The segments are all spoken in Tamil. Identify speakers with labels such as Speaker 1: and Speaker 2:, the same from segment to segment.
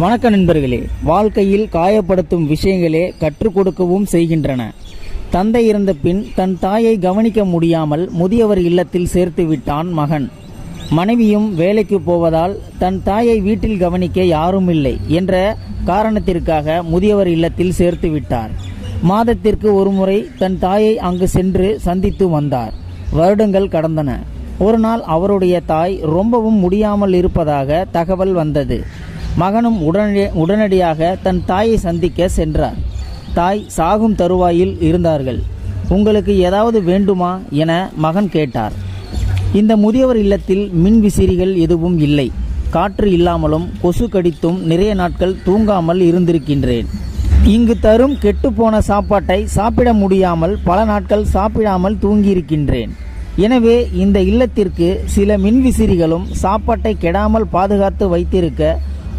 Speaker 1: வணக்க நண்பர்களே வாழ்க்கையில் காயப்படுத்தும் விஷயங்களே கற்றுக் கொடுக்கவும் செய்கின்றன. தந்தை இறந்த பின் தன் தாயை கவனிக்க முடியாமல் முதியவர் இல்லத்தில் சேர்த்து விட்டான் மகன். மனைவியும் வேலைக்கு போவதால் தன் தாயை வீட்டில் கவனிக்க யாரும் இல்லை என்ற காரணத்திற்காக முதியவர் இல்லத்தில் சேர்த்து விட்டார். மாதத்திற்கு ஒருமுறை தன் தாயை அங்கு சென்று சந்தித்து வந்தார். வருடங்கள் கடந்தன. ஒரு நாள் அவருடைய தாய் ரொம்பவும் முடியாமல் இருப்பதாக தகவல் வந்தது. மகனும் உடனடி உடனடியாக தன் தாயை சந்திக்க சென்றார். தாய் சாகும் தருவாயில் இருந்தார்கள். உங்களுக்கு ஏதாவது வேண்டுமா என மகன் கேட்டார். இந்த முதியவர் இல்லத்தில் மின் விசிறிகள் எதுவும் இல்லை. காற்று இல்லாமலும் கொசு கடித்தும் நிறைய நாட்கள் தூங்காமல் இருந்திருக்கின்றேன். இங்கு தரும் கெட்டுப்போன சாப்பாட்டை சாப்பிட முடியாமல் பல நாட்கள் சாப்பிடாமல் தூங்கியிருக்கின்றேன். எனவே இந்த இல்லத்திற்கு சில மின்விசிறிகளும் சாப்பாட்டை கெடாமல் பாதுகாத்து வைத்திருக்க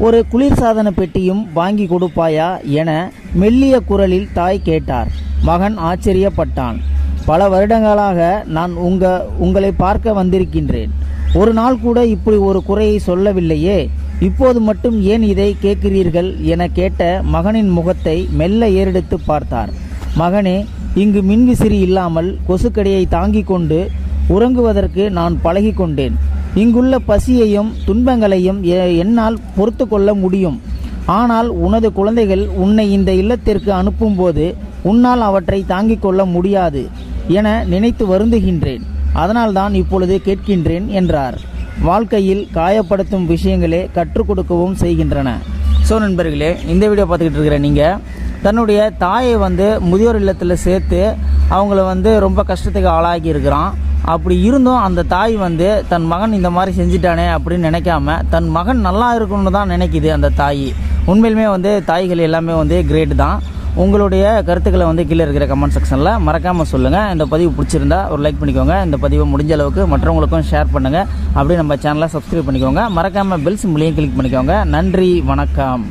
Speaker 1: ஒரு குளிர்சாதன பெட்டியும் வாங்கி கொடுப்பாயா என மெல்லிய குரலில் தாய் கேட்டார். மகன் ஆச்சரியப்பட்டான். பல வருடங்களாக நான் உங்க உங்களை பார்க்க வந்திருக்கின்றேன். ஒரு நாள் கூட இப்படி ஒரு குறையை சொல்லவில்லையே. இப்போது மட்டும் ஏன் இதை கேட்கிறீர்கள் என கேட்ட மகனின் முகத்தை மெல்ல ஏறெடுத்து பார்த்தார். மகனே இங்கு மின்விசிறி இல்லாமல் கொசுக்கடியை தாங்கிக் கொண்டு உறங்குவதற்கு நான் பழகி கொண்டேன். இங்குள்ள பசியையும் துன்பங்களையும் எ- என்னால் பொறுத்து கொள்ள முடியும். ஆனால் உனது குழந்தைகள் உன்னை இந்த இல்லத்திற்கு அனுப்பும்போது உன்னால் அவற்றை தாங்கிக் கொள்ள முடியாது என நினைத்து வருந்துகின்றேன். அதனால்தான் இப்பொழுது கேட்கின்றேன் என்றார். வாழ்க்கையில் காயப்படுத்தும் விஷயங்களே கற்றுக் கொடுக்கவும் செய்கின்றன. ஸோ நண்பர்களே இந்த வீடியோ பார்த்துக்கிட்டு இருக்கிற நீங்கள் தன்னுடைய தாயை வந்து முதியோர் இல்லத்தில் சேர்த்து அவங்கள வந்து ரொம்ப கஷ்டத்துக்கு ஆளாகி இருக்கிறான். அப்படி இருந்தும் அந்த தாய் வந்து தன் மகன் இந்த மாதிரி செஞ்சிட்டானே அப்படின்னு நினைக்காம தன் மகன் நல்லா இருக்கணும்னு தான் நினைக்குது அந்த தாய். உண்மையிலுமே வந்து தாய்கள் எல்லாமே வந்து கிரேட் தான். உங்களுடைய கருத்துக்களை வந்து கீழே இருக்கிற கமெண்ட் செக்ஷனில் மறக்காமல் சொல்லுங்கள் இந்த பதிவு பிடிச்சிருந்தா ஒரு லைக் பண்ணிக்கோங்க. இந்த பதிவை முடிஞ்ச அளவுக்கு மற்றவங்களுக்கும் ஷேர் பண்ணுங்கள் அப்படியே நம்ம சேனலை சப்ஸ்கிரைப் பண்ணிக்கோங்க. மறக்காமல் பெல் சிம்பிளையும் கிளிக் பண்ணிக்கோங்க. நன்றி வணக்கம்.